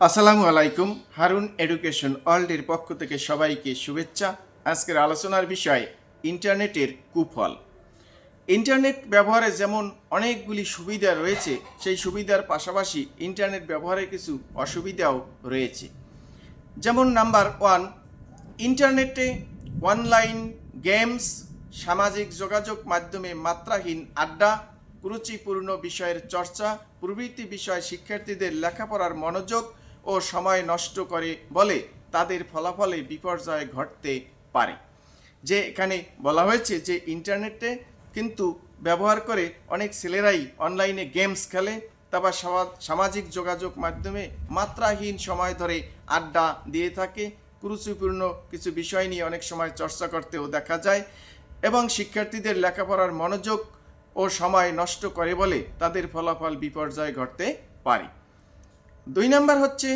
আসসালামু আলাইকুম, হারুন এডুকেশন ওয়ার্ল্ডের পক্ষ থেকে সবাইকে শুভেচ্ছা। আজকের আলোচনার বিষয়, ইন্টারনেটের কুফল। ইন্টারনেট ব্যবহারে যেমন অনেকগুলি সুবিধা রয়েছে, সেই সুবিধার পাশাপাশি ইন্টারনেট ব্যবহারে কিছু অসুবিধাও রয়েছে। যেমন নাম্বার ওয়ান, ইন্টারনেটে অনলাইন গেমস, সামাজিক যোগাযোগ মাধ্যমে মাত্রাহীন আড্ডা, কুরুচিপূর্ণ বিষয়ের চর্চা, প্রভৃতি বিষয় শিক্ষার্থীদের লেখাপড়ার মনোযোগ ও সময় নষ্ট করে বলে তাদের ফলাফলে বিপর্যয় ঘটতে পারে। যে এখানে বলা হয়েছে যে ইন্টারনেটে কিন্তু ব্যবহার করে অনেক ছেলেরাই অনলাইনে গেমস খেলে, তারপর সামা- সামাজিক যোগাযোগ মাধ্যমে মাত্রাহীন সময় ধরে আড্ডা দিয়ে থাকে। কুরুচিপূর্ণ কিছু বিষয় নিয়ে অনেক সময় চর্চা করতেও দেখা যায় এবং শিক্ষার্থীদের লেখাপড়ার মনোযোগ ও সময় নষ্ট করে বলে তাদের ফলাফল বিপর্যয় ঘটতে পারে। দুই নম্বর হচ্ছে,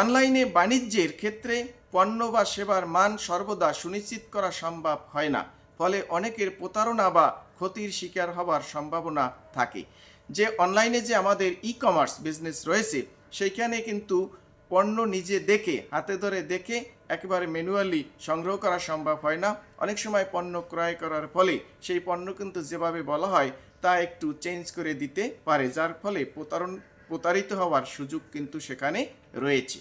অনলাইনে বাণিজ্যের ক্ষেত্রে পণ্য বা সেবার মান সর্বদা সুনিশ্চিত করা সম্ভব হয় না। ফলে অনেকের প্রতারণা বা ক্ষতির শিকার হবার সম্ভাবনা থাকে। যে অনলাইনে যে আমাদের ই কমার্স বিজনেস রয়েছে, সেইখানে কিন্তু পণ্য নিজে দেখে, হাতে ধরে দেখে একেবারে ম্যানুয়ালি সংগ্রহ করা সম্ভব হয় না। অনেক সময় পণ্য ক্রয় করার ফলে সেই পণ্য কিন্তু যেভাবে বলা হয়, তা একটু চেঞ্জ করে দিতে পারে। যার ফলে প্রতারণ প্রতারিত হওয়ার সুযোগ কিন্তু সেখানে রয়েছে।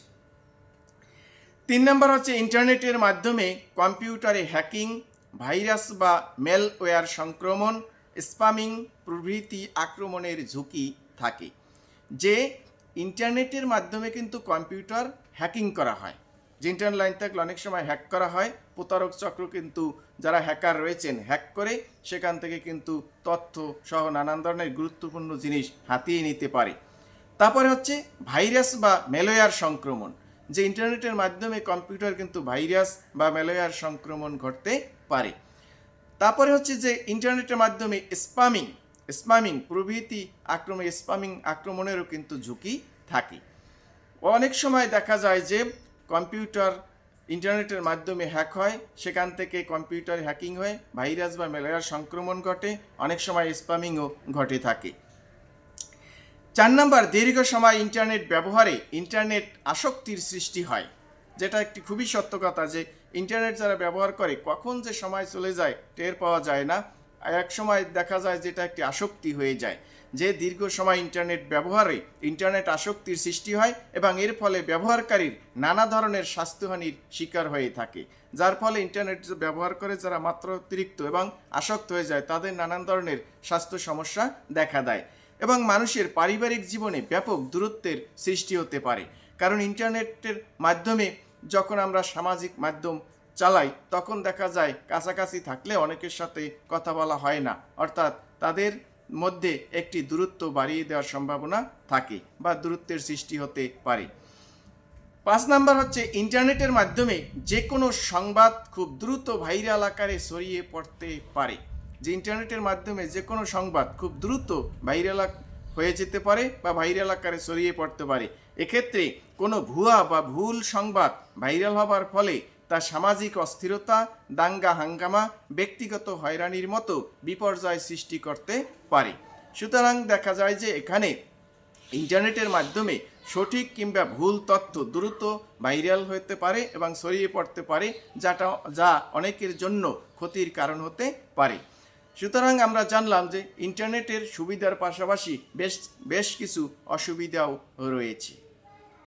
তিন নম্বর হচ্ছে ইন্টারনেটের মাধ্যমে কম্পিউটারে হ্যাকিং, ভাইরাস বা মেলওয়্যার সংক্রমণ স্পামিং প্রভৃতি আক্রমণের ঝুঁকি থাকে, যে ইন্টারনেটের মাধ্যমে কিন্তু কম্পিউটার হ্যাকিং করা হয়। যে ইন্টারনেট লাইন থাকলে অনেক সময় হ্যাক করা হয়। প্রতারক চক্র কিন্তু যারা হ্যাকার রয়েছেন, হ্যাক করে সেখান থেকে কিন্তু তথ্য সহ নানান ধরনের গুরুত্বপূর্ণ জিনিস হাতিয়ে নিতে পারে। তারপরে হচ্ছে ভাইরাস বা ম্যালওয়্যার সংক্রমণ, যে ইন্টারনেটের মাধ্যমে কম্পিউটার কিন্তু ভাইরাস বা ম্যালওয়্যার সংক্রমণ ঘটতে পারে। তারপরে হচ্ছে যে ইন্টারনেটের মাধ্যমে স্পামিং স্পামিং প্রভৃতি আক্রমণ স্পামিং আক্রমণেরও কিন্তু ঝুঁকি থাকে। অনেক সময় দেখা যায় যে কম্পিউটার ইন্টারনেটের মাধ্যমে হ্যাক হয়, সেখান থেকে কম্পিউটার হ্যাকিং হয়ে ভাইরাস বা ম্যালেরিয়ার সংক্রমণ ঘটে, অনেক সময় স্পামিংও ঘটে থাকে। চার নম্বর দীর্ঘ সময় ইন্টারনেট ব্যবহারে ইন্টারনেট আসক্তির সৃষ্টি হয়, যেটা একটি খুবই সত্য কথা যে ইন্টারনেট যারা ব্যবহার করে কখন যে সময় চলে যায়, টের পাওয়া যায় না। এক সময় দেখা যায় যেটা একটি আসক্তি হয়ে যায়, যে দীর্ঘ সময় ইন্টারনেট ব্যবহারে ইন্টারনেট আসক্তির সৃষ্টি হয় এবং এর ফলে ব্যবহারকারীর নানা ধরনের স্বাস্থ্যহানির শিকার হয়ে থাকে। যার ফলে ইন্টারনেট ব্যবহার করে যারা মাত্র অতিরিক্ত এবং আসক্ত হয়ে যায়, তাদের নানান ধরনের স্বাস্থ্য সমস্যা দেখা দেয়। এবং মানুষের পারিবারিক জীবনে ব্যাপক দূরত্বের সৃষ্টি হতে পারে। কারণ ইন্টারনেটের মাধ্যমে যখন আমরা সামাজিক মাধ্যম চালাই, তখন দেখা যায় কাছাকাছি থাকলে অনেকের সাথে কথা বলা হয় না। অর্থাৎ তাদের মধ্যে একটি দূরত্ব বাড়িয়ে দেওয়ার সম্ভাবনা থাকে বা দূরত্বের সৃষ্টি হতে পারে। পাঁচ নাম্বার হচ্ছে ইন্টারনেটের মাধ্যমে যে কোনো সংবাদ খুব দ্রুত ভাইরাল আকারে ছড়িয়ে পড়তে পারে। যে ইন্টারনেটের মাধ্যমে যে কোনো সংবাদ খুব দ্রুত ভাইরাল হয়ে যেতে পারে বা ভাইরাল আকারে ছড়িয়ে পড়তে পারে। এক্ষেত্রে কোনো ভুয়া বা ভুল সংবাদ ভাইরাল হবার ফলে তা সামাজিক অস্থিরতা, দাঙ্গা হাঙ্গামা, ব্যক্তিগত হয়রানির মতো বিপর্যয় সৃষ্টি করতে পারে। সুতরাং দেখা যায় যে এখানে ইন্টারনেটের মাধ্যমে সঠিক কিংবা ভুল তথ্য দ্রুত ভাইরাল হতে পারে এবং ছড়িয়ে পড়তে পারে, যাটা যা অনেকের জন্য ক্ষতির কারণ হতে পারে। সুতরাং আমরা জানলাম যে ইন্টারনেটের সুবিধার পাশাপাশি বেশ বেশ কিছু অসুবিধাও রয়েছে।